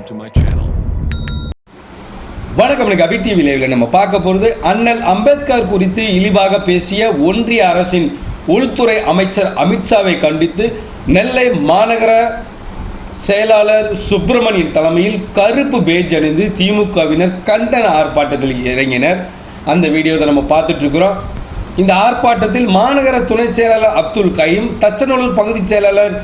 subscribe to my channel. வணக்கம் எனக்கு அபி TV நம்ம பார்க்க போகிறது அண்ணல் அம்பேத்கர் குறித்து இழிவாக பேசிய ஒன்றிய அரசின் உள்துறை அமைச்சர் அமித்ஷாவை கண்டித்து நெல்லை மாநகர செயலாளர் சுப்பிரமணியன் தலைமையில் கருப்பு பேஜ் அணிந்து திமுகவினர் கண்டன ஆர்ப்பாட்டத்தில் இறங்கினர் அந்த வீடியோவை நம்ம பார்த்துட்ருக்குறோம் இந்த ஆர்ப்பாட்டத்தில் மாநகர துணைச் செயலாளர் அப்துல் கையும் தச்சநல்லூர் பகுதிச் செயலாளர்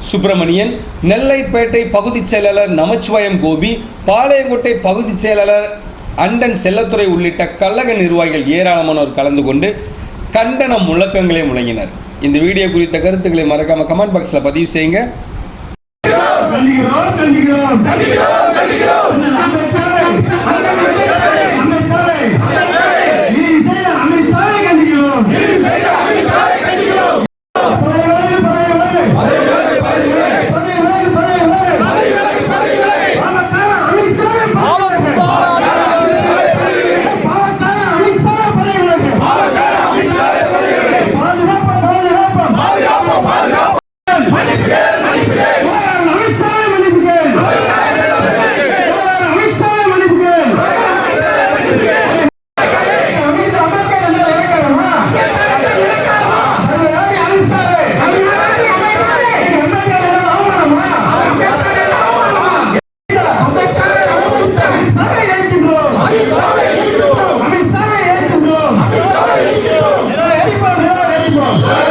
சுப்பிரமணியன் நெல்லைப்பேட்டை பகுதிச் செயலாளர் நமச்சிவாயம் கோபி பாளையங்கோட்டை பகுதிச் செயலாளர் அண்டன் செல்லத்துறை உள்ளிட்ட கழக நிர்வாகிகள் ஏராளமானோர் கலந்து கொண்டு கண்டன முழக்கங்களை முழங்கினர். இந்த வீடியோ குறித்த கருத்துக்களை மறக்காம கமெண்ட் பாக்ஸில் பதிவு செய்யுங்க. Muhammad.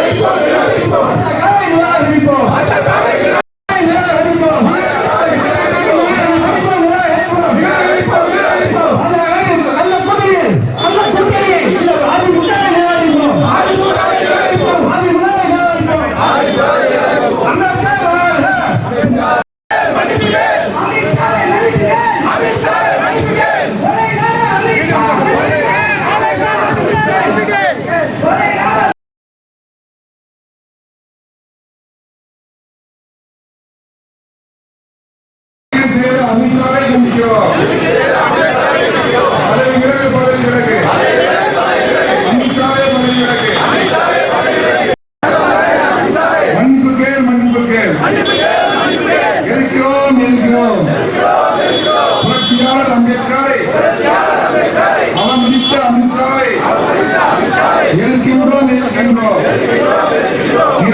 அமித்ஷாவை கண்டிக்கிறோம் பதவி விலகு பதவி விலகு அமித்ஷாவே பதவி விலகு மன்னிப்பு கேள் மன்னிப்பு கேள். இருக்கிறோம் இருக்கிறோம் புரட்சியாளர் அம்பேத்கரை.